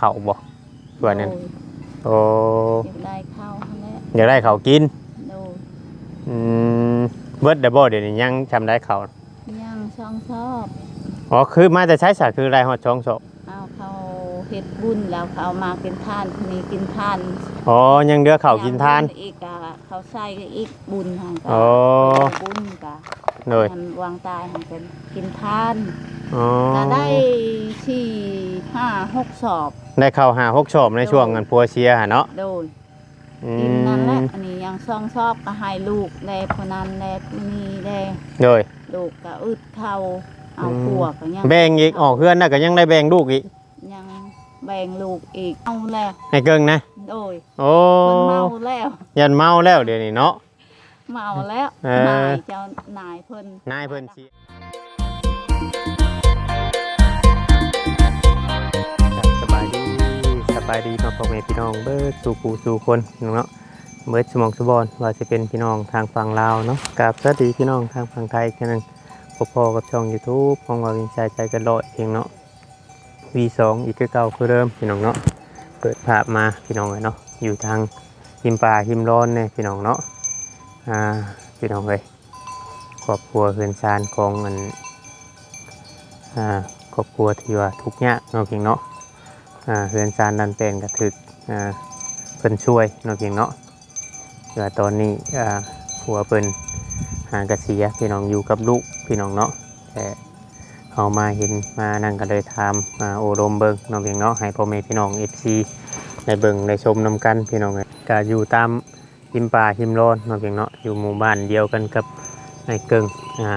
ข้าวบ่ส่วนนั้นโดยโอ้อยากได้ข้าวหั่นแหละอยากได้ข้าวกินโดยอืมเบิดได้บ่เดี๋ยวนี้ยังทำได้ข้าวย่างช่องชอบอ๋อคือมาแต่ใช้สาคือไรฮอดช่องศพเอาเขาเฮ็ดบุญแล้วเขาเอามากินทานคนนี้กินทานอ๋อยังเดือข้าวกินทาน อีกอะเขาใส่ก็อีกบุญหันก็อ๋อบุญกะโดยมันวางตายหันเป็นกินทาน อ๋อก็ได้ที่ห้าหกสอบ ได้ข้าวหาหกชอบในช่วงเงินพัวเชียหะเนาะโดยอืกินนั่นแหละมอันนี้ยังซ่องชอบก็ให้ลูกแลพนันแลผู้นี้แลโดย ลูกก็อึดเท่าเอาอืมพวกก็ยังแบ่งอีกออกเพื่อนน่ะก็ยังได้แบ่งลูกอีกยังแบ่งลูกอีกเอาแล้วให้เกิงนะ โดยโอ้มันเมาแล้ว ยันเมาแล้วเดี๋ยวนี้เนาะ เมาแล้วเออ นายเจ้านายเพิ่น นายเพิ่นสิส บายดีเนาะพ่อแม่พี่น้องเบิร์ดสู่ผู้สู่คนเนาะเบิร์ดสมองสบอนว่าจะเป็นพี่น้องทางฝั่งลาวเนาะกับสวัสดีพี่น้องทางฝั่งไทยแค่นั้นพอๆกับช่อง YouTube ของเราวินชายใจกันลอยเองเนาะ V2 อีกเก่าคือเดิมพี่น้องเนาะเปิดภาพมาพี่น้องเลยเนาะอยู่ทางหิมป่าหิมร้อนเนี่ยพี่น้องเนาะอ่าพี่น้องเลยครอบครัวเฮือนซานของมันอ่าครอบครัวที่ว่าทุกข์ยากเนาะเพียงเนาะ เฮือนซานดันเป็นกระถึกอ่าเพิ่นช่วยนาะเพียงเนาะเดี๋ยวตอนนี้ผัวเพิ่นหางกระเสียพี่น้องอยู่กับลูกพี่น้องเนาะแต่เอามาเห็นมานั่งกันเลยทำมาโอรมเบิงน้องเพียงเนาะให้พ่อแม่พี่น้องเอฟซีในเบิงในชมนำกันพี่น้องเลยก็อยู่ตามหิมป่าหิมร้อนน้องเพียงเนาะอยู่หมู่บ้านเดียวกันกับไอเกิงอ่า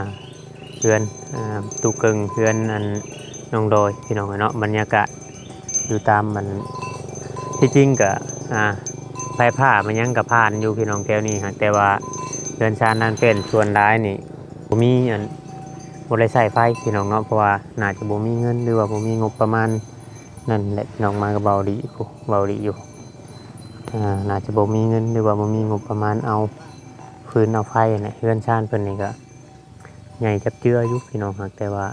เพื่อนตูเกิงเพื่อนอันน้องดอยพี่น้องเนาะบรรยากาศ อยู่ตามมันที่จริงก็อ่าไฟผ้ามันยังกับผ่านอยู่พี่น้องแถวนี้ฮะแต่ว่าเดินชานนั่นเป็นส่วนร้ายนี่บ่มีอันบ่ได้ใส่ไฟพี่น้องเนาะเพราะว่าน่าจะบมีเงินหรือว่าบ่มีงบประมาณนั่นแหละพี่น้องมาก็เบาดีอยู่เบาดีอยู่อ่าน่าจะบมีเงินหรือว่าบ่มีงบประมาณเอาฟืนเอาไฟน่ะเฮือนชานเพิ่นนี่ก็ใหญ่จับเจืออยู่พี่น้องครับแต่ว่า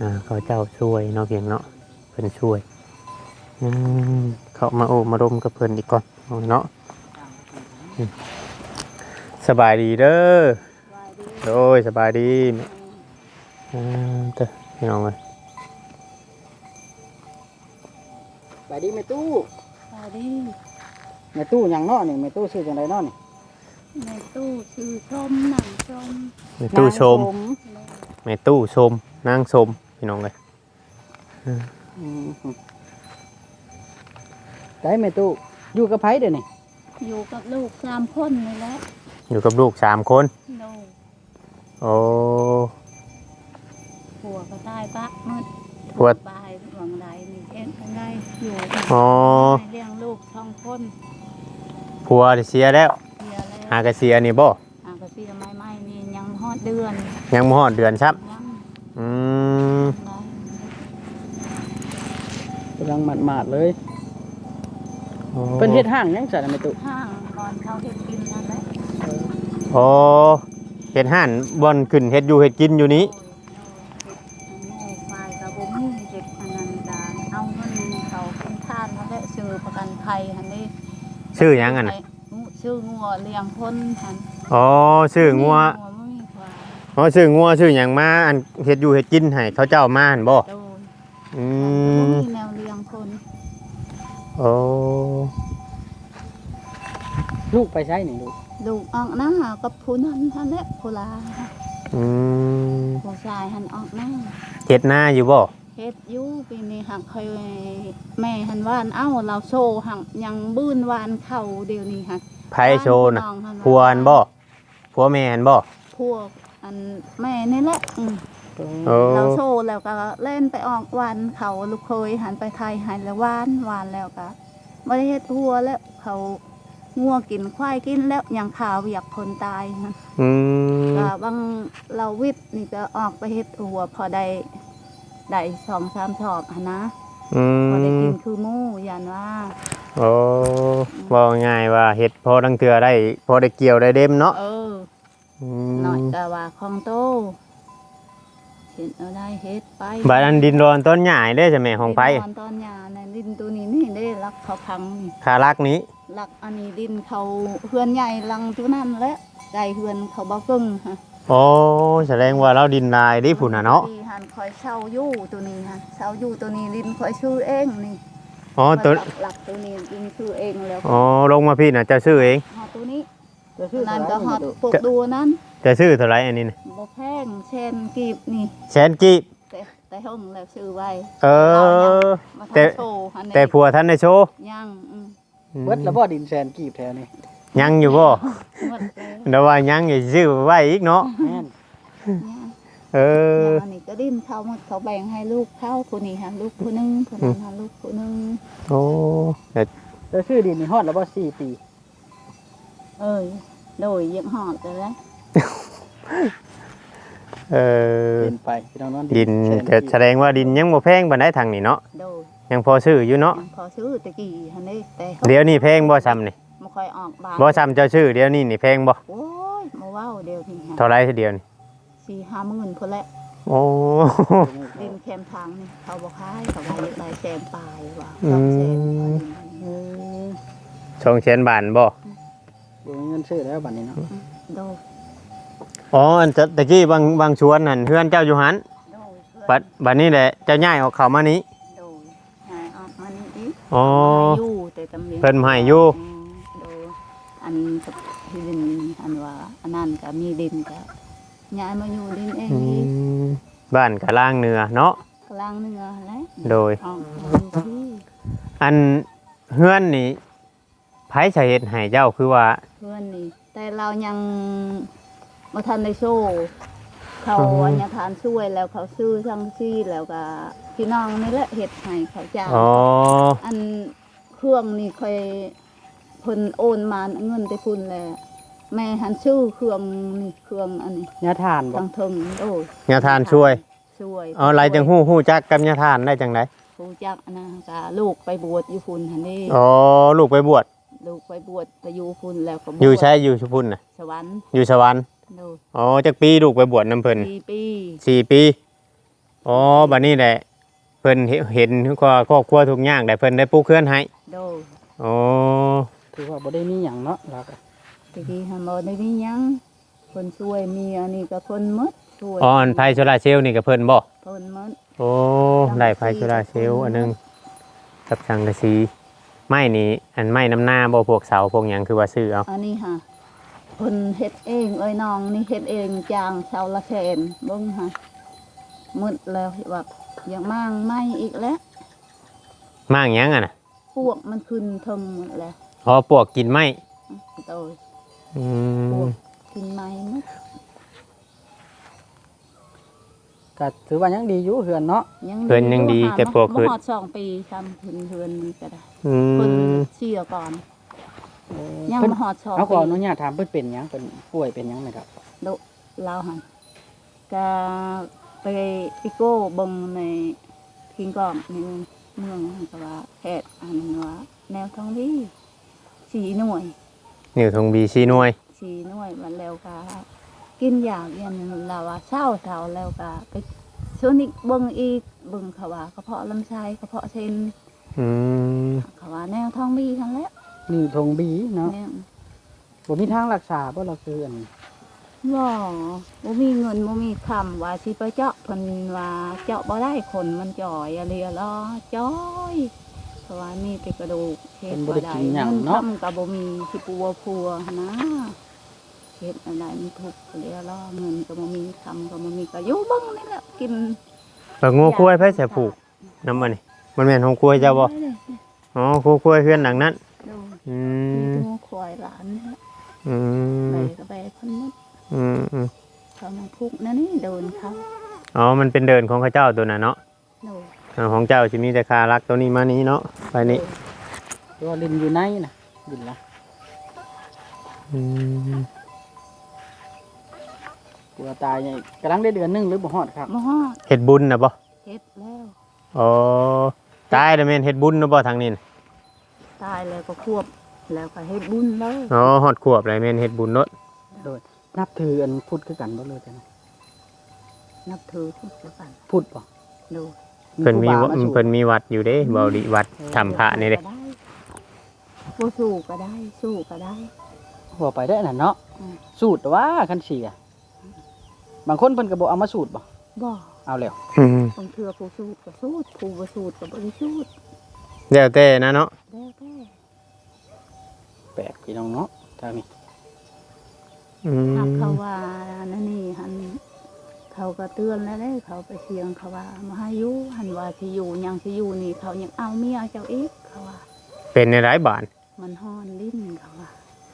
อ่าเขาเจ้าช่วยเนาะเพียงเนาะ เพิ่นช่วยอืมเขามาโอบมาดมกับเพิ่นอีกก่อนเอาเนาะอืมสบายดีเด้อโดยสบายดีอ่าเต้อพี่น้องเลยไปดีแม่ตู้สวัสดีแม่ตู้หยังเนาะนี่แม่ตู้ชื่อจังไดเนาะนี่ในตู้ชื่อชมหนังชมแม่ตู้ชมนางแม่ตู้ชมนางชมพี่น้องเลยอืม ได้แม่ตู้อยู่กับไผเด้อนี่อยู่กับลูกสามคนนี่แหละอยู่กับลูกสามคนโดยโอ้ผัวก็ได้ปะมืดผัวบายหวังใดนี่เอ็นกันได้อยู่อ๋อให้เลี้ยงลูกสองคนผัวเสียแล้ว เสียแล้วหากระเสียนี่บ่อ่างกระซีไม่ไม่นี่ยังฮอดเดือน ยังบ่ฮอดเดือนครับยังอืมได้ กำลังหมาดๆเลยเพิ่นเฮ็ดห้างหยังซั่นน่ะแม่ตู้ห้างก่อนเขาเฮ็ดกินนั่นแหละโอ้เฮ็ดห่านบ่อนขึ้นเฮ็ดอยู่เฮ็ดกินอยู่นี้ โอ้ยฝ่ายกับบ่มีเฮ็ดอันนั้นดานเอาเงินเขาเป็นทานเขาได้ซื้อประกันภัยหันนี้ชื่อหยังอะนะชื่องัวเลี้ยงพ้นหันอ๋อชื่องัวบ่มีควายอ๋อชื่องัวชื่อหยังมาอันเฮ็ดอยู่เฮ็ดกินให้เขาเจ้ามาหั่นบ่โดนอืบ่ม โอ้ลูกไปใช้นี่ลูกลูกออกหน้ากับผู้นั้นท่านแหละผู้ลาอืมผู้ชายหันออกหน้าเฮ็ดหน้าอยู่บ่เฮ็ดอยู่ปีนี้หักเคยแม่หันว่านเอ้าเราโชว์หักยังบื้นวานเข้าเดี๋ยวนี้หักไผโชว์น่ะบ้าพี่องผัวอันบ่ผัวแม่อันบ่พวกอันแม่นี่แหละอืมโอ้ เราโชว์แล้วก็เล่นไปออกวันเขาลูกเคยหันไปไทยหันแล้ววานวานแล้วก็ไม่ได้เฮ็ดหัวแล้วเขางัวกินควายกินแล้วยังข่าวอยากคนตายนะอืมก็บางเราวิทย์นี่ก็ออกไปเฮ็ดหัวพอได้ได้สองสามชอบหั้นนะอืพอได้มกินคือหมู่ยันว่าโอ้ว่าง่ายว่าเฮ็ดพอดังเทื่อได้ พอได้เกี่ยวได้เด็มเนาะเอออืหน่อยมก็ว่าของโต เห็นเอาได้เฮ็ดไปบาดอันดินรอนต้นใหญ่เด้อจ้ะแม่ของไผตอนตอนหญ้าในดินตัวนี้นี่ได้รักเขาพังนี่คารักนี้รักอันนี้ดินเขาเฮือนใหญ่ลังตัวนั้นแหละไก่เฮือนเขาบ่กึ่งฮะโอ้แสดงว่าเราดินลายดิพุ่นน่ะเนาะที่หันคอยเช่าอยู่ตัวนี้ฮะเช่าอยู่ตัวนี้ดินคอยชื่อเองนี่อ๋อตัวหลักหลักตัวนี้ดินชื่อเองแล้วอ๋อลงมาพี่น่ะเจะซื้อเองฮอดตัวนี้ จะชื่อนั่นอะไรก็ฮอดดูปกดูนั้นจะซื้อเท่าไหร่อันนี้น่ะบ่แพงเช่นกีบนี่แสนกีบแต่แต่ห้องแล้วชื่อไว้เออมาแต่ทำโชว์อันนี้แต่ผัวท่านได้โชว์ยังอืมเบิดแล้วบ่ดินแซนกีบแถวนี้ยังอยู่บ่หมดแล้วเดี๋ยวว่ายังอย่าซื้อไว้อีกเนาะแม่นยังเออยังอันนี้ก็ดิ้นเขาหมดเขาแบ่งให้ลูกเขาผู้นี้ฮะลูกผู้หนึงผู้นั้นฮะลูกผู้หนึงโอ้แต่จะชื่อดินนี่ฮอดแล้วบ่4ปี เอ้ยโดยยังหอดเลยนะเออเป็นไปพี่น้องเนาะดินแสก็กีบแสดงว่าดินยังบ่แพงปานใดทางนี้เนาะโดยยังพอซื้ออยู่เนาะยังพอซื้อตะกี้ฮันนี่แต่เดี๋ยวนี้แพงบ่ซ้ำนี่ไม่ค่อยออกบานบ่ซ้ำเจ้าชื่อเดี๋ยวนี้นี่แพงบ่โอ้ยมาเว้าเดียวนี่ฮะเท่าไรเดียวนี่สี่ห้าหมื่นคนละโอ้ดินแคมทางนี่เขาบอกขายเขาว่าอยากได้แสนปลายว่าอืสองแสนมเออชงเชนบานบ่บ่มี เงินซื้อแล้วบัดนี้เนาะโดยอ๋ออันจะตะกี้บางบางชวนนั่นเฮือนเจ้าอยู่หันโดยเพื่อนบัดบัดนี้แหละเจ้าย้ายออกเข้ามานี้ โดยหายออกมานี่อีกอ๋อให้อยู่แต่ตำเลียงเพิ่นให้อยู่ มโดยอันกับที่ดินอันว่าอันนั้นก็มีดินก็ย้ายมาอยู่ดินเองอือีกมบ้านกะล่างเหนือเนาะกลางเหนือแหล้วโดย ออกมาอยู่ที่อันเฮือนนี่ไผสาเหตุให้เจ้าคือว่าเพื่อนนี่ แต่เรายังมาทันในโชว์เขาอ๋ออัอัญญทานช่วยแล้วเขาซื้อทั้งซี่แล้วก็พี่น้องนี่แหละเห็ดให้เขาจ้างอ๋ออันเครื่องนี่เคยเพิ่นโอนมาเงินไปคุณแหละแม่หันชื่อเครื่องนี่เครื่องอันนี้ยาทานบ่ทางเทิงโอ้ยญาทานช่วยช่วยเอาอะไรจังฮู้ฮู้จักกับญาทานได้จังไดผู้จักอันนะกะลูกไปบวชอยู่คุณหันนี่อ๋อลูกไปบวช ลูกไปบวชไปอยู่คุณแล้วก็บวชอยู่ใช้อยู่ชุพุ่นน่ะ สวรรค์อยู่สวรรค์โดยอ๋อจักปีลูกไปบวชนํเพิ่นสี่ปีสี่ปีอ๋อบัดนี้แหละเพิ่นเห็นเห็นก็ครอบครัวทุกอย่างได้เพิ่นได้ปลูกเคือนให้โดยอ๋อถือว่าบ่ได้มีหยังเนาะเราก็ตะกี้หันบ่ได้มีหยังคนช่วยมีอันนี้ก็เพิ่นหมดช่วยอ๋ออันไฟโซลาร์เซลล์นี่ก็เพิ่นบ่เพิ่นหมด โอ้ได้ไฟโซลาร์เซลล์อันหนึงกับสังกะสี ไม้นี่อันไม้น้ำหน้าบ่พวกเสาพวกหยังคือว่าซื้อเอาอันนี้ค่ะเพิ่นเฮ็ดเองเอ้ยน้องนี่เฮ็ดเองจางชาวละแสนเบิ่งค่ะหมดแล้วแบบอยากมั่งไม่อีกแล้วมากหยังอะน่ะพวกมันขึ้นเทึงหมดแล้วอ๋อปวกกินไม้โตยอืมกินไม้หมดก็ถือว่ายังดีอยู่เฮือนเนาะ ยังเพิ่นยังดีอยู่แต่ปวกบ่ขึ้นฮอดสองปีทำเพิ่นเฮือนนี่ก็ได้ อืเพิ่นมเชื่อก่อนเออยังเพิ่นบ่ฮอดสองเอาขปีออนุญาตถามเพิ่นเป็นหยังเพิ่นป่วยเป็นหยังไหมครับลาวหันก็ไปไปโก้เบิ่งในคิงกอมในเมืองหันก็ว่าแพทย์อันนั้นว่าแนวท้องที่สีหน่วย นิวทงบีซีหน่วย สีหน่วยมันแล้วก็กินยาเรียนเราว่าเศร้าเศร้าแล้วก็ไปช่วงนี้เบิ่งอีกเบิ่งเขาว่ากระเพาะลำไส้กระเพาะเส้น อืมเขาว่าแนวท้องมีทั้งแล้วนี่ทงบีเนาะแนวบ่มีทางรักษาบ่เราคืออันว่าบ่มีเงินบ่มีคำว่าสิไปเจาะเพิ่นว่าเจาะบ่ได้คนมันจ่อยอะไรอะล้อจ้อยเพราะว่ามีแต่กระดูกเฮ็ดบ่ได้เงินทำก็บ่มีสิปัวพัวหั้นนะเฮ็ดอะไรมันทุกข์เรียล้อเงินก็บ่มีคำก็บ่มีก็อยู่เบิ่งนี่แหละกินแล้วงัวคุ้ยไผใส่ผูกน้ำมันนี่ มันแม่นของคุ้ยเจ้าบ่อ๋อคุ้ยคุ้ยเฮือนหลังนั้นดูอืมีมตัวควายหลานนี่แหละอืไปมก็ไปคนนึงอืมอืมเขามาพุกนั่นนี่โดนเขาอ๋อมันเป็นเดินของเข้าเจ้าตัวน่ะเนาะโดนอ่าของเจ้าจะมีแต่คารักตัวนี้มานี้เนาะไปนี่ตัวาดินอยู่ในน่ะดินละอืมกลัวตายเนี่ยกำลังได้เดือนหนึงหรือบ่ฮอดครับมาฮอดเฮ็ดบุญนะบ่เฮ็ดแล้วอ๋อ ตายแล้วแม่นเฮ็ดบุญนะบ่ทางนี้น่ะตายแล้วก็ควบแล้วก็เฮ็ดบุญเลยอ๋อฮอดขวบแล้วแม่นเฮ็ดบุญเนาะนับถืออันพุทธคือกันบ่เลยแต่นะนับถือพุทธกันพูดบ่ดูเพิ่นมีครูวับาดาสู่เพิ่นมีวัดอยู่เด้บ่ดิวัดธรรมพระนี่เด้ก็ได้ผู้สู้ก็ได้ สู้ก็ได้ หัวไปได้น่ะเนาะอืม สูตรว่าคันเสียบางคนเพิ่นก็บ่เอามาสูตรบ่บ่ เอาแล้วอืมบางเทื่อผู้สู้ก็สู้ผู้บ่สู้ก็บ่ได้สู้แล้วแต่นะเนาะแล้วแต่แปลกพี่น้องเนาะทางนี้อืม หากเขาว่านั่นนี่หันเขาก็เตือนแล้วเด้เขาไปเสียงเขาว่ามาให้อยู่หันว่าสิอยู่ยังสิอยู่นี่ เขายังเอาเมียเจ้าอีกเขาว่า เป็นในหลายบานมันฮ้อนลิ้นเขาว่า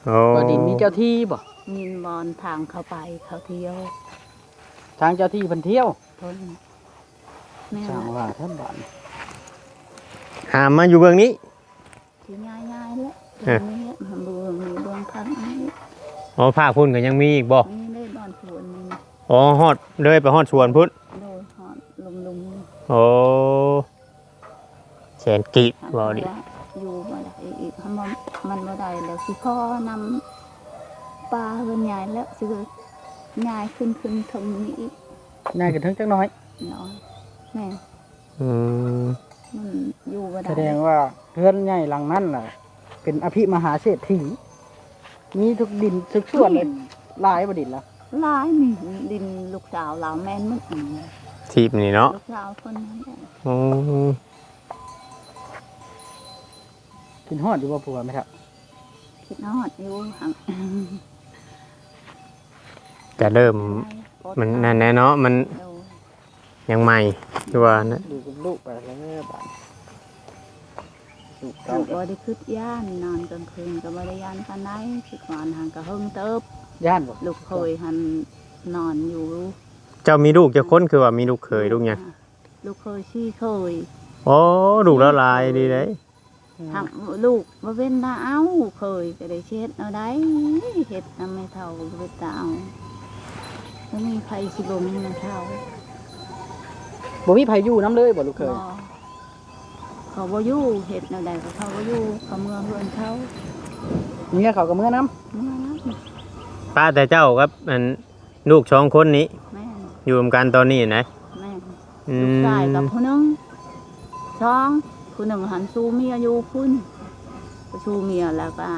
โอ้ก็ดินมีเจ้าที่บ่มินบอลทางเขาไปเขาเที่ยว ทางเจ้าที่เพิ่นเที่ยว เพิ่นแม่สร้างว่าท่านบ้านหามมาอยู่เบื้องนี้ ที่ง่ายๆแล้วเอ๊ะตรงนี้มันเบืองมีเบืองข้างนี้อ๋อภาคพุ่นก็ยังมีอีกบ่นี่ได้บอนสวนนี่อ๋อฮอดเลยไปฮอดสวนพุ่นโดยหอดลุมลุมโอ้แสนกิบ่ดิอยู่บ่ได้อีกมันบ่มันบ่ได้แล้วสิพ่อนำปลาเพิ่นใหญ่แล้วสิง่ายขึ้นขึ้นทางนี้อีก ง่ายกันทั้งจักหน้อย น้อยแม่อืมมันอยู่บ่ได้แสดงว่าเพื่อนใหญ่หลังนั้นน่ะ เป็นอภิมหาเศรษฐีมีทุกดินทุกส่วนเลยหลายบ่ดินละหลายนี่ดินลูกสาวเราแม่นมึกอืมทีมนี่เนาะลูกสาวคนนั้นแหละอืมกินฮอดอยู่บ่ผัวไหมครับคิดฮอดอยู่หัง จะเริ่ม มันนั่นแน่เนาะมันดูยังใหม่ตัวนะดูกับลูกไปแล้วบ้านลูกก็เต้าบ่ได้คืดย่านนอนกลางคืนก็บ่ได้ย่านปานใดสิก่อนหังก็เฮิงเติบย่านบ่ลูกเคยหันนอนอยู่เจ้ามีลูกจะค้นคือว่ามีลูกเคยลูกหยังลูกเคยชี้เคยโอ้ลูกแล้วลายดีเลยหักลูกบ่เว้นตาเอาเคยก็ได้เช็ดเอาได้เฮ็ดนำไม่เท่าบ่เว้นตาเอา บ่มีใครสิบ่มีไม่เท่าบ่มีไผอยู่น้ำเลยบ่ลูกเคยบ่เขาบ่อยู่เฮ็ดแนวใดก็เขาบ่อยู่เขาเมื่อเฮือนเขาเมียเขาก็เมื่อน้เมื่อนะป้าแต่เจ้าครับอันลูกสองคนนี้ แม่นอยู่รวมกันตอนนี้นะแม่น อืลูกมชายกับผู้หนึงสองผู้หนึ่งหันสู้เมียอยู่พุ่นไปสู้เมียแล้วก็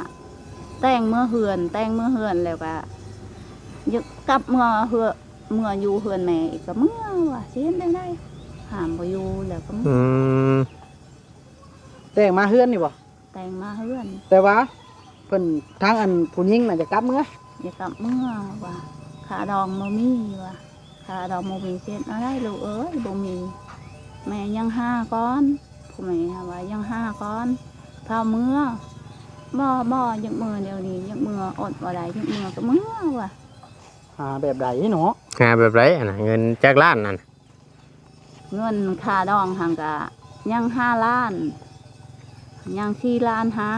แต่งเมื่อเฮือน แต่งเมื่อเฮือนแล้วก็ ยึกกลับเมื่อเฮือเมื่ออยู่เฮือนแม่อีกก็เมื่อว่าสิเฮ็ดได้ไดหามบ่อยู่แล้วก็เมื่ออืมำแต่งมาเฮือนนี่บ่แต่งมาเฮือนแต่ว่าเพิ่นทางอันผู้หญิงน่ะจะกลับเมื่ออย่ากลับเมื่อว่าขาดองบ่มีว่าขาดองบ่มีเฮ็ดเอาได้ลูกเอ้ยบ่มี แม่ยังห้าก้อนผู้แม่ว่ายังห้าก้อนเท่าเมื่อบ่บ่ยังมือเดี๋ยวนี้ยังมืออดบ่ได้ยังมือก็เมื่อว่ะ หาแบบใดเนาะหาแบบไรอันน่ะเงินจากล้านนั่นเงินค่าดองหังกะยังห้าล้าน ยังสี่ล้านห้า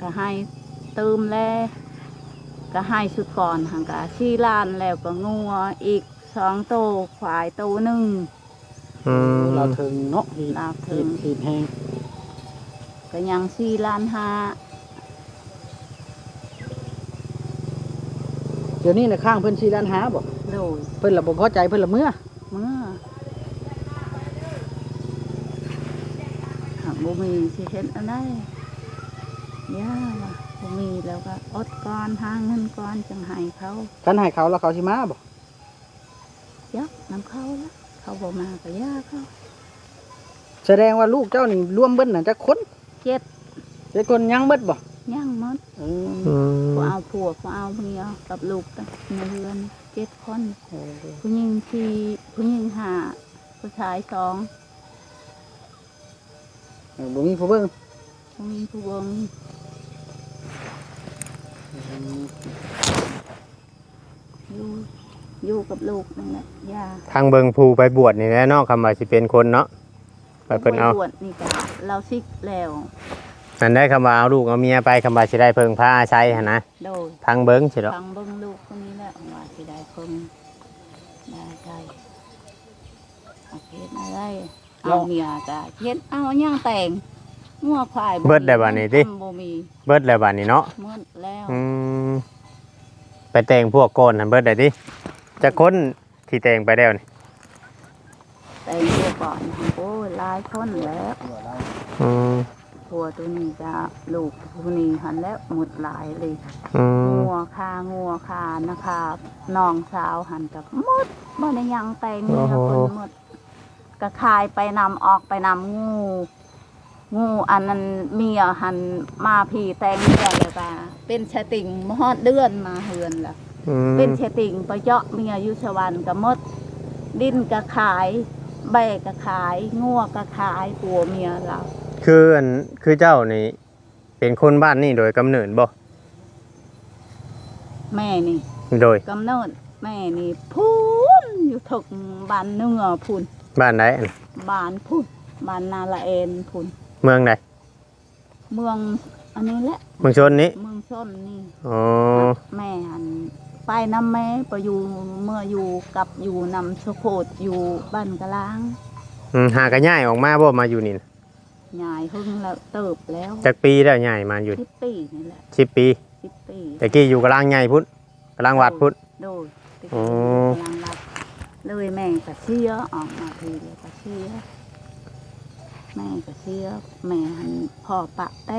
ก็ให้เติมแลก็ให้สุดก่อนหังกะสี่ล้านแล้วก็งัวอีกสองโตวควายโตวหนึ่ง อืมเราถึงเนาะหีเราถึหีงหีแห้งก็ยังสี่ล้านห้า ดี๋ยวนี้น่ะข้างเพิ่นสิล้านหาบ่โดยเพิ่นละบ่พอใจเพิ่นละเมื่อเมื่อหากบ่มีสิเฮ็ดเอะไรย่าว่ะบ่มีแล้วก็อดก่อนหาเงินก่อนจังให้เขาคันให้เขาแล้วเขาสิมาบ่ยักน้ำเขาละเขาบ่มาก็ย่าเขาแสดงว่าลูกเจ้านี่ร่วมเบิ้นน่ะจักคนเจ็ดเจ็ดคนยังเบิดบ่ ย่างหมดเอออืผู้มเอาผัวผู้เอาเมียกับลูกในเรือนเจ็ดคนเออผู้หญิงที่ผู้หญิงห้าผู้ชายสองเออบ่มีผู้เบิ่งผู้หญิงผู้เบงอยู่อยู่กับลูกนั่นแหละย่าทางเบิงภูไปบวชนี่แหละเนาะคำว่าสิเป็นคนเนาะไปเพิ่นเอาบวชนี่ก็เราซิกแล้ว อันได้คำว่าเอาลูกเอาเมียไปคำว่าสิได้เพิงพาอาศัยหั่นนะโดยทางเบิงสิเนาะฟังเบิ่งลูกคนนี้แหละว่าสิได้เพิ่งได้ได้เอาเฮ็ดอะไรเอาเมียก็เฮ็ดเอาย่างแต่งงัวควายเบิดได้บัดนี้ติทำบ่มีเบิดแล้วบัดนี้เนาะหมดแล้ว อืมไปแต่งพวกโกนหั่นเบิดได้ติจะคนที่แต่งไปแล้วนี่แต่งตัวก่อนโอ้ยหลายคนแล้วตัวเราอืม ผัวตัวนี้จะลูกผู้นี้หันแล้วหมดหลายเลยอืมงัวคางัวคานะคะน้องสาวหันกับหมดบ่ได้ยังแต่งเมียคนหมดก็คายไปนำออกไปนำงู งูอันนั้นเมียหันมาผีแต่งเมียเลยป่ะเป็นชะติ่งมฮอดเดือนมาเฮือนล่ะ อืมเป็นชะติ่งไปเจาะเมียอยุชวันก็หมด ดินก็ขาย ใบก็ขาย งัวก็ขายปัวเมียเรา คืออันคือเจ้านี่ เป็นคนบ้านนี่โดยกำเนิดบ่แม่นี่โดยกำเนิดแม่นี่พูนอยู่ถึกบ้านเนื้อพูนบ้านใดอันบ้านพูนบ้านนาละเอ็นพูนเมืองใดเมืองอันนี้แหละเมืองชนนี้เมืองชนนี่อ๋อแม่หันไปน้ำแม่ไปอยู่เมื่ออยู่กับอยู่นำสะโพดอยู่บ้านกะล้างอืมหากระย่ายออกมาบ่มาอยู่นี่น่ะ ยายหึงแล้วเติบแล้วจักปีแล้วย่ายมาอยู่สิบปีนี่แหละสิบปีสิบปีแต่กี้อยู่กลางใหญ่พุทธกลางวัดพุทธโดยติดอ๋อกำลังรับเลยแม่ก็เสียออกมาทีเดียวก็เสียแม่ก็เสียแม่หันพ่อปะแต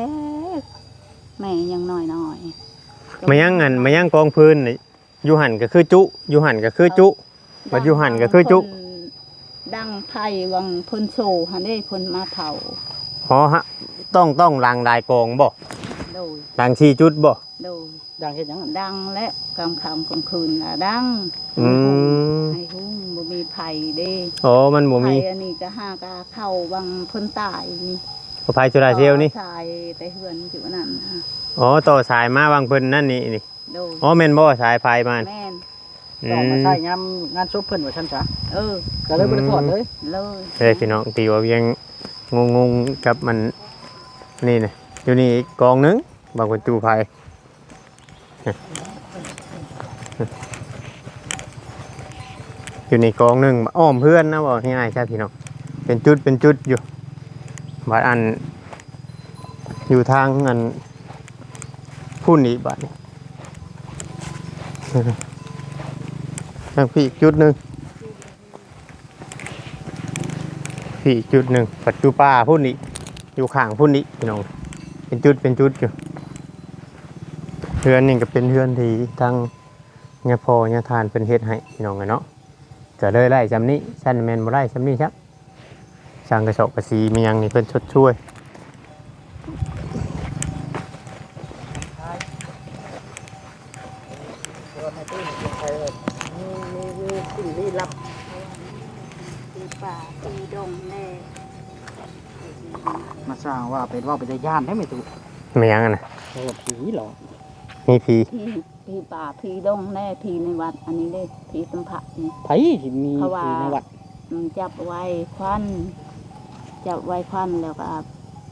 กแม่ยังน้อยน้อยๆมายังอันมายังกองพื้นนี่อยู่หันก็คือจุอยู่หันก็คือจุบัดอยู่หั่นก็คือจุเพิ่นดังไผ่วังเพ่นโซหันได้เพ่นมาเผา อ๋อฮะต้องต้องลางลายกองบ่โดยลางชีจุดบ่โดยดังเฮ็ดหยังอะดังและกลางค่ำกลางคืนน่ะดังอืมให้หุ้งบ่มีไผ่เด้อ๋อมันบ่มีไผ่อันนี้ก็ห้ากาเข้าวังเพ่นตายนี่ภัยจุฬาเซลนี่ต่อสายแต่เฮือนอยู่นั่นฮะอ๋อต่อสายมาวางเพิ่นนั่นนี่นี่โดยอ๋อแม่นบ่สายไฟมาแม่นอืต้องมามใช้งานงานศพเพิ่นว่าซั่นจ้ะเออก็เลยบ่ได้ถอดเลยเลย เฮ้ยพี่น้องตีว่ายัง งงๆกับมันนี่นะอยู่นี่อีกกองหนึงบางคนจูภัยอยู่ในกองหนึ่งอ้อมเพื่อนนะบอกง่ายใช่พี่น้องเป็นจุดเป็นจุดอยู่บาดอัน อยู่ทางอันพุ่นอีกบาดนี้ทางพี่อีกจุดหนึ่ง พี่จุดหนึ่งปัจจุป้าพุ่นนี้อยู่ข้างพุ่นนี้พี่น้องเป็นจุดเป็นจุดอยู่เพื่อนนี่ก็เป็นเพื่อนที่ทั้งเนี่ยพอเนี่ยทานเป็นเฮ็ดให้พี่น้องกันเนาะก็เลยไล่จำนี้ชั้นแมนบ่ได้จำนี้ครับช่างกระสอบกระสีมียังนี่เพิ่นชดช่วย เป็นว่าเป็นตาย่านได้ไหมตุมีหยังอะนะโอ้ผีหรอมีผีพี่พี่ป่าพี่ดงแน่พี่ในวัด อันนี้เลยพี่สัมผัสนี่ไผที่มีเพราะว่าผีในวัดอืมจับไว้ควันจับไว้ควันแล้วก็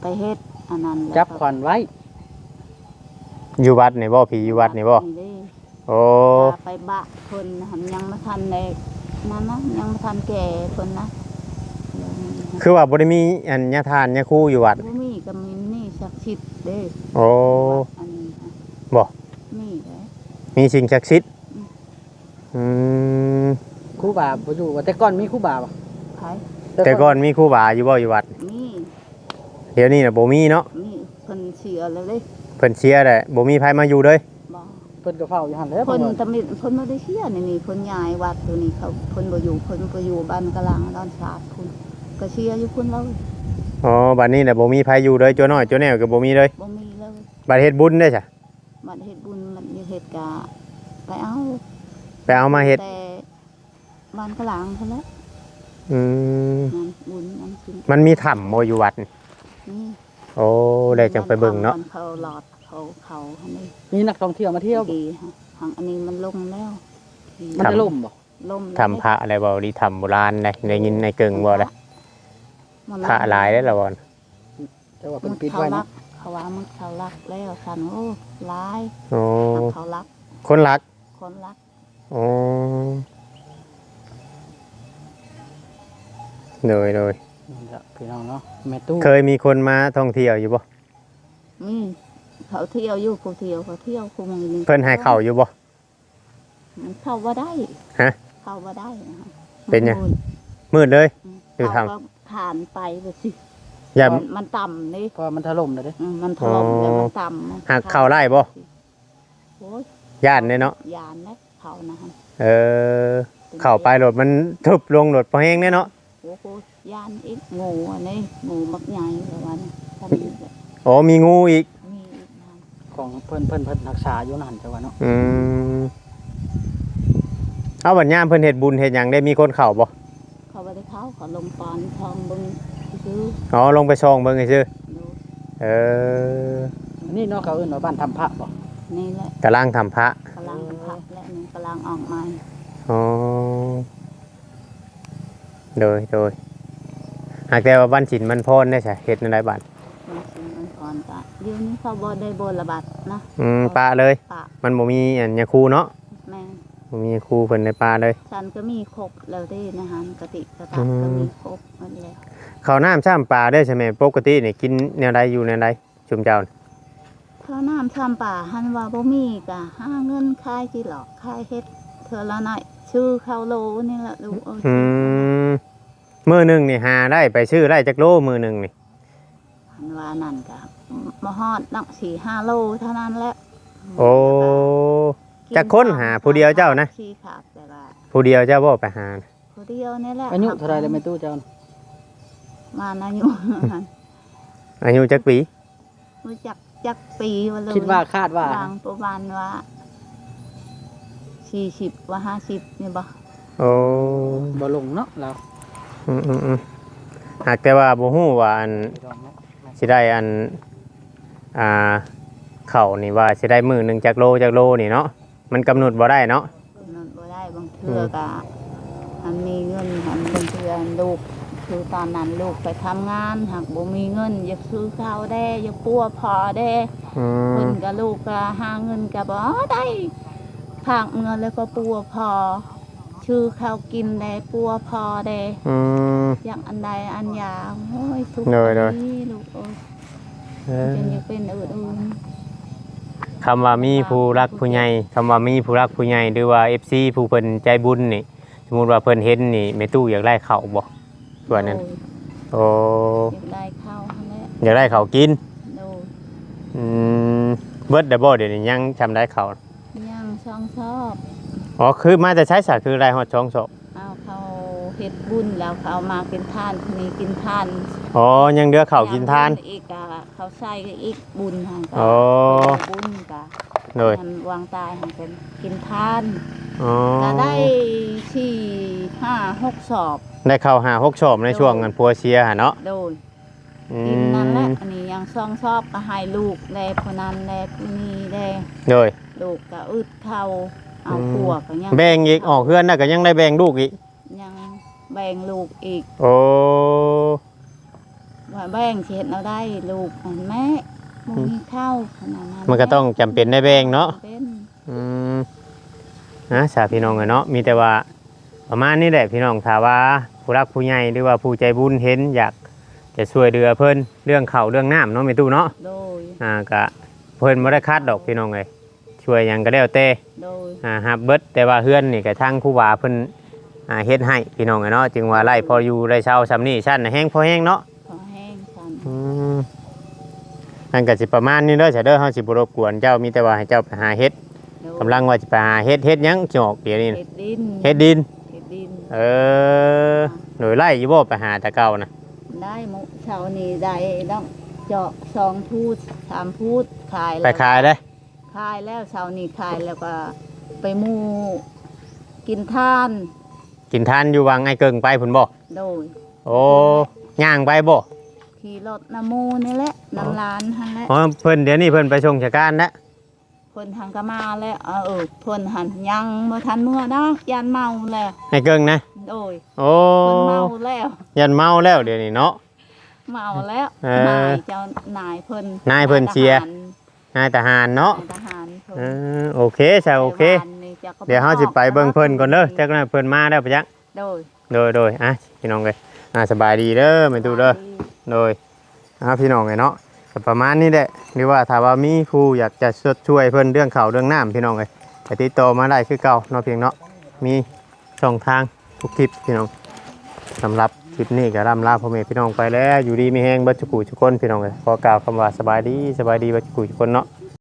ไปเฮ็ดอันนั้นแล้วจับก็ขวัญไว้ อยู่วัดนี่บ่ผีอยู่วัดนี่บ่เด้โอ้พาไปบะคนหันยังมาทันเลยนั่นนะยังมาทันแก่คนนะคือว่าบ่ได้มีอันญาทานญาคู่อยู่วัด บ่มีก็มีนี่ ศักดิ์สิทธิ์เด้โอ้อันนี้ค่ะบ่มีเด้มีสิ่งศักดิ์สิทธิ์อืมอืมครูบาบ่อยู่ว่าแต่ก่อนมีครูบาบ่ไผแต่ก่อนมีครูบาอยู่บ่อยู่วัดมีเดี๋ยวนี้น่ะบ่มีเนาะมีเพิ่นเสียแล้วเด้เพิ่นเชียร์แหละบ่มีไผมาอยู่เลยบ่เพิ่นก็เฝ้าอยู่หั่นแหล้วเพิ่นตำลิเพิ่นบ่ได้เสียนี่นี่เพิ่นย้ายวัดตัวนี้เขาเพิ่นบ่อยู่เพิ่นบ่อยู่บ้านกะลังดอนสาดพุ่นก็เสียอยู่พุ่นแล้ว อ๋อบัดนี้น่ะบ่มีไผอยู่เลยจัวน้อยจัวแนวก็บ่มีเลยบ่มีเลยบัดเฮ็ดบุญได้จ้ะมันเฮ็ดบุญมันอยู่เฮ็ดกะไปเอาไปเอามาเฮ็ดแต่บ้านกะลังพุ่นแหละอืมงานบุญงานกินมันมีถ้ำบ่อยู่วัดนี่นี่โอ้ได้จังไปเบิ่งเนาะมัเขาหลอดเขาเขาอันนี้มีนักท่องเที่ยวมาเที่ยวบ่ดีฮะทางอันนี้มันลงแล้วที่มันจะล่มบ่ลมถ้ำพระอะไรบ่ดีถ้ำโบราณได้ได้ยินในเกิงบ่ล่ะมันพระหลายได้อละบ่แต่ว่ามัเพิ่นนปิดเขาไว้รัเนาะกเขาว่ามันเขารักแล้วสันโอ้หลายโอ้ทางเขารักคนรักคนรักโอ้โดยโดยนี่ล่ะพี่น้องเนาะแม่ตู้เคยมีคนมาท่องเที่ยวอยู่บ่นี่เขาเที่ยวอยู่เขาเที่ยวเขาเที่ยวคุมอนี่เพิ่นให้เข้าอยู่บ่ มันเข้าว่าได้ฮะ เข้าว่าได้นะฮะเป็นไงมัมืดมืดเลย อืมอยู่ทาง เขาก็ ผ่านไปไปสิอย่า มันต่ำนี่เพราะมันถล่มเลยเด้อืมมันถล่มอ๋อแล้วมันต่ำหากเข้าไล่บ่ โอ้ยย่านเนี่ยเนาะยานนะเขานะฮะเออ เข้าไปรถมันทึบลงรถพอแห้งเนี่ยเนาะโอ้โหยานอีกงูอันนี้งูมักใหญ่แล้ววันนี้ทำอีกแล้วโอ้มีงูอีก มีอีกนะของเพิ่นเพิ่นเพิ่นรักษาอยู่นั่นจังว่าเนาะอืมเอาบัดยามเพิ่นเฮ็ดบุญเฮ็ดหยังได้มีคนเข้าบ่ เขาไปได้เขาเขาลงปอนทองเบึงซื้ออ๋อลงไปช่องเบิ่งซื่อดูเอออันนี้เนาะเขาเอิ้นว่าบ้านทำพระบ่นี่แหละกำลังทำพระกำลังพักและนี่กำลังออกมาอ๋อโดยโดยหากแต่ว่าบ้านฉินมันพรได้ใช่เฮ็ดในไรบัดมันสิมันก่อนกะเดี๋ยวนี้เขาบ่ได้บนระบาดนะอืมปลาเลย ปะมันบ่มีอันยาคูเนาะแม่บ่ มียาคูเพิ่นในปลาเลย ฉันก็มีครบแล้วได้นะฮะกะติกระตัอืกมก็มีครบหมันแล้วข้าวน้ำช่ำปลาได้ใช่ไหมปกตินี่กินแนวใดอยู่แนวใดชุมเจ้าน่ะข้าวน้ำชามป่าหันว่าบ่มีกะหาเงินขายจิหลอกขายเฮ็ดเธอละหน่อยชื่อข้าวโลนี่แหละลูกเอ้ยอืมมื้อหนึงนี่หาได้ไปซื้อได้จักโลมื้อหนึงนี่หันว่านั่นกะมาฮอดนักสี่ห้าโลเท่านั้นแหละโอ้ จักคนหาผู้เดียวเจ้านะขี้ขาดแต่ว่าผู้เดียวเจ้าบ่ไปหา ผู้เดียวนี่แหละอายุเท่าไรเลยแม่ตู้เจ้าน่ะมาอายุอายุจักปีรู้จักจักปีว่าเลยคิดว่าคาดว่าบางประมาณว่าสี่สิบว่าห้าสิบนี่บ่โอ้บ่ลงเนาะเราอืมอืมอืมหากแต่ว่าบ่ฮู้ว่าอันไปลองเนาะสิได้อันอ่าเข่านี่ว่าสิได้มือหนึ่งจากโลจากโลนี่เนาะ มันกำหนดบ่ได้เนาะนั่นบ่ได้บางเทื่อกะมันมีเงินหันบางเทื่อลูกคือตอนนั้นลูกไปทำงานหากบ่มีเงิน อยากซื้อข้าวได้อยากปัวพอได้อืเพิ่มนกับลูกก็หาเงินก็บ่ได้ฝากเงินแล้วก็ปัวพอ ชื่อข้าวกินได้ปัวพอได้ อืม อย่างอันใดอันอยางโอ้ยทุกโดยโดยนี้ลูกเอ้ยเออจนอยากเป็นอื่นอื่น คำว่ามีผู้รักผู้ใหญ่คำว่ามีผู้รักผู้ใหญ่หรือว่า FC ผู้เพิ่นใจบุญนี่ สมมุติว่าเพิ่นเห็นนี่แม่ตู้อยากได้ข้าวบ่ส่วนนั้นโดยโอ้อยากได้ข้าวหั่นแหละอยากได้ข้าวกินโดยอืมเบิดได้บ่เดี๋ยวนี้ยังจำได้ข้าวย่างช่องชอบอ๋อคือมาแต่ใช้สาคือไรฮอดช่องศพเอาเขา เฮ็ดบุญแล้วเขาเอามากินทานคนนี้กินทานอ๋อยังเดือข้าวกินทานย่งบุญอีกอะเขาใส่ก็อีกบุญหันก็โอ้บุญกะโดย มันวางตายหันเป็นกินทานอ๋อ ก็ได้ที่ห้าหกสอบได้เข้าหาหกชอบในช่วงกันพัวเชียร์หะเนาะโดยอืกินนั่นแหละมอันนี้ยังซองชอบก็ให้ลูกแลผู้นั้นแลผู้นี้แลโดย ลูกก็อึดเข้าเอาอืมผัวก็ยังแบ่งอีกออกเพื่อนน่ะก็ยังได้แบ่งลูกอีกยัง แบ่งลูกอีก โอ้ว่าแบ่งสิเฮ็ดเอาได้ลูกอันแม่บ่มีข้าวขนาดนั้นมันก็ต้องจำเป็นได้แบ่งเนาะเป็นอืมนะสาพี่น้องกันเนาะมีแต่ว่าประมาณนี้แหละพี่น้องถ้าว่าผู้รักผู้ใหญ่หรือว่าผู้ใจบุญเห็นอยากจะช่วยเหลือเพิ่นเรื่องข้าวเรื่องน้ำเนาะแม่ตู้เนาะโดยอ่าก็เพิ่นบ่ได้คัดดอกพี่น้องเอ้ยช่วยหยังก็แล้วแต่โดยอ่าฮับเบิดแต่ว่าเฮือนนี่ก็ทางครูบาเพิ่น อ่าเฮ็ดให้พี่น้องเอ้ยเนาะจึงว่าไล่พออยู่ได้เช่าซำนี้ชั้นน่ะแห้งพอแห้งเนาะขอแห้งฉันอืมอันก็สิประมาณนี้เด้อจ้ะเด้อเฮาสิบ่รบกวนเจ้ามีแต่ว่าให้เจ้าไปหาเฮ็ดโดยกำลังว่าสิไปหาเฮ็ดเฮ็ดหยังสิออกเดี๋ยวนี้เฮ็น่ะดดินเฮ็ดดินเฮ็ดดิน เออหน่วยไล่อยู่บ่ไปหาแต่เก่านะได้หมุเช้านี้ได้ต้องเจาะสองพูดสามพูดขายไปแล้วขายได้ขายแล้วเช้านี้ขายแล้วก็ไปหมู่กินทาน กินทานอยู่วังไอ้เกิงไปพุ่นบ่โดยโอ้ย่างไปบ่ขี่รถน้ำหมูนี่แหละน้ำร้านหันแหละอ๋อเพิ่นเดี๋ยวนี้เพิ่นไปชงชะการแล้วเพิ่นทางก็มาแล้วเออเออเพิ่นหันยังบ่ทันเมื่อดอกยันเมาแล้วไอ้เกิงนะโดยโอ้เพิ่นเมาแล้วยันเมาแล้วเดี๋ยวนี้เนาะเมาแล้วเออนายเจ้านายเพิ่นนายเพิ่นเชียร์นายทหารเนาะนายทหารเพิ่นเออโอเคจ้ะโอเคไปบ้านนี่ จ้ะก็เดี๋ยวเฮาสิไปเบิ่งเพิ่นก่อนเด้อจักหน่อยเพิ่นมาแล้วปะจักโดยโดยโดยอะพี่น้องเอ้ยอ่าสบายดีเด้อแม่ตู่เด้อโดยอ่าพี่น้องไงเนาะก็ประมาณนี้แหละหรือว่าถ้าว่ามีผู้อยากจะช่วยเพิ่นเรื่องข่าวเรื่องน้ำพี่น้องเลยก็ติดต่อมาได้คือเก่าเนาะเพียงเนาะมีช่องทางทุกคลิปพี่น้องสำหรับคลิปนี้ก็ร่ำลาพ่อแม่พี่น้องไปแล้ว อยู่ดีมีแห้งเบัดจุกุทุกคนพี่น้องเลยขอกล่าวคำว่าสบายดีสบายดีเบัดจุกุทุกคนเนาะส